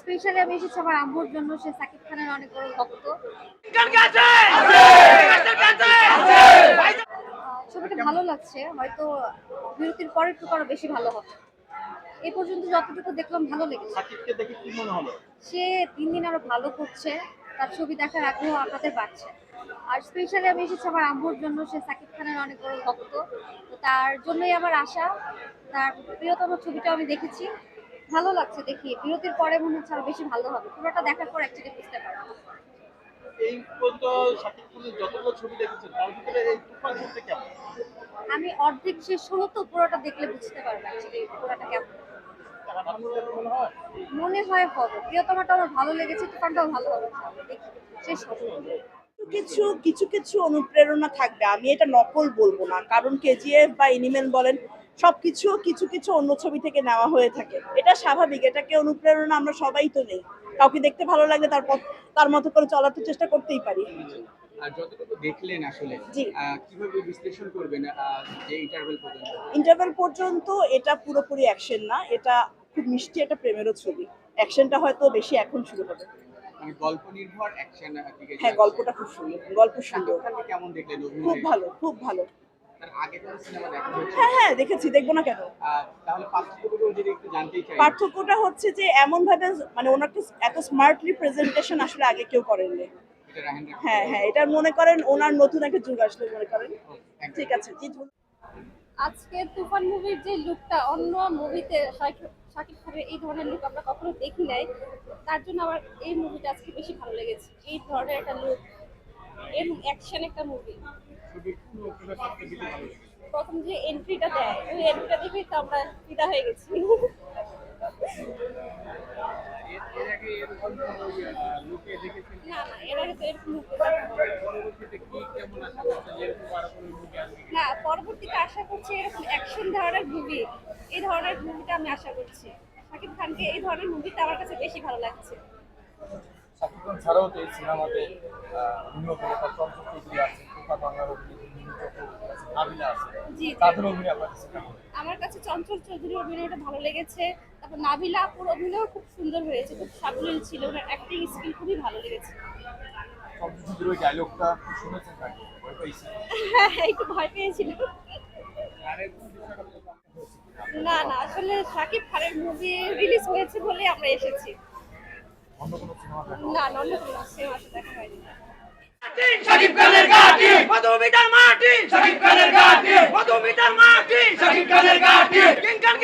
Specially আমি এসেছি আমার আম্মুর জন্য সে সাকিব খানের অনেক বড় ভক্ত। ছবিটা ভালো লাগছে হয়তো বিরতির পরে একটু আরও বেশি ভালো হবে। এ পর্যন্ত যতটুকু দেখলাম ভালো লেগেছে। সে দিন দিন আরও ভালো করছে তার ছবি দেখার আগ্রহ আপনাদের বাড়ছে। আর স্পেশালি আমি এসেছি আমার আম্মুর জন্য সে সাকিব খানের অনেক বড় ভক্ত। তো তার জন্যই আমার আশা তার প্রিয়তম ছবিটা আমি দেখেছি। ভালো লাগছে দেখি। বিরতির পরে মনে হচ্ছে আরও বেশি ভালো হবে। পুরোটা দেখার পর অ্যাকচুয়ালি বুঝতে পারব এই পর্যন্ত সাকিব খানের যতগুলো ছবি দেখেছেন তার ভিতরে এই তুফান ছবিটা কেমন? আমি অর্ধেক শেষ হলো তো পুরোটা দেখলে বুঝতে পারব অ্যাকচুয়ালি পুরোটা কেমন। মনে হয় মনে হয় হবে। প্রিয়তমাটা আমার ভালো লেগেছে তুফানটাও ভালো হবে। দেখি শেষ হবে। কিছু কিছু কিছু অনুপ্রেরণা থাকবে। আমি এটা নকল বলব না। কারণ কেজিএফ বা এনিমেল বলেন সবকিছু কিছু কিছু অন্য ছবি থেকে নেওয়া হয়ে থাকে। এটা স্বাভাবিক এটাকে অনুপ্রেরণা আমরা সবাই তো নেই। কাউকে দেখতে ভালো লাগলে তার তার মতো করে চলার তো চেষ্টা করতেই পারি। যতটুকু দেখলেন আসলে কীভাবে বিশ্লেষণ করবেন যে ইন্টারভেল পর্যন্ত? ইন্টারভেল পর্যন্ত এটা পুরোপুরি অ্যাকশন না এটা খুব মিষ্টি একটা প্রেমেরও ছবি। অ্যাকশনটা হয়তো বেশি এখন শুরু হবে। মানে গল্প নির্ভর অ্যাকশন হ্যাঁ গল্পটা খুব সুন্দর গল্প সুন্দর। কেমন দেখলেন খুব ভালো খুব ভালো। তার আগে কোনো সিনেমা দেখা হয়েছে? হ্যাঁ হ্যাঁ দেখেছি দেখব না কেন? পার্থক্যটা হচ্ছে যে এমন ভাবে মানে ওনাকে এত স্মার্টলি প্রেজেন্টেশন আসলে আগে কেউ করেননি। হ্যাঁ হ্যাঁ এটা মনে করেন ওনার নতুন একটা যুগ আসলে মনে করেন। ঠিক আছে জি আজকে তুফান মুভির যে লুকটা অন্য মুভিতে শাকিব খানের এই ধরনের লুক আমরা কখনো দেখি নাই। তার জন্য আমার এই মুভিটা আজকে বেশি ভালো লেগেছে। এই ধরনের একটা লুক এর অ্যাকশন একটা মুভি কোন? প্রথম যে এন্ট্রিটা দেয় ওই এন্ট্রিটা দেখেই তো আমরা ফিদা হয়ে গেছি কোনো না এরকম কোনো কিনা? না পরবর্তীতে আশা করছি এরকম অ্যাকশন ধরনের মুভি এই ধরনের মুভিটা আমি আশা করছি শাকিব খানকে এই ধরনের মুভিটা আমার কাছে বেশি ভালো লাগছে শাকিব খান ছাড়াও তো এই সিনেমাতে আহ, অভিনয় করে তার চঞ্চল আছে আছে। তাদের অভিনয় আপনার কাছে আমার কাছে চঞ্চল চৌধুরীর অভিনয়টা ভালো লেগেছে। তারপর নাবিলা আপুর অভিনয় খুব সুন্দর হয়েছে খুব সাবলীল ছিল। ওনার অ্যাক্টিং স্কিল খুবই ভালো লেগেছে। চঞ্চল চৌধুরীর ওই ডায়লগটা শুনেছেন নাকি? ভয় পাইছি হ্যাঁ একটু ভয় পেয়েছিল? না না আসলে শাকিব খানের মুভি রিলিজ হয়েছে বলে আমরা এসেছি। অন্য কোনো সিনেমা দেখা না না অন্য কোনো সিনেমা দেখা হয়নি। শাকিব খানের ঘাটি কত মিটার মাটি শাকিব খানের ঘাটি কত মিটার মাটি শাকিব খানের ঘাটি কিং খান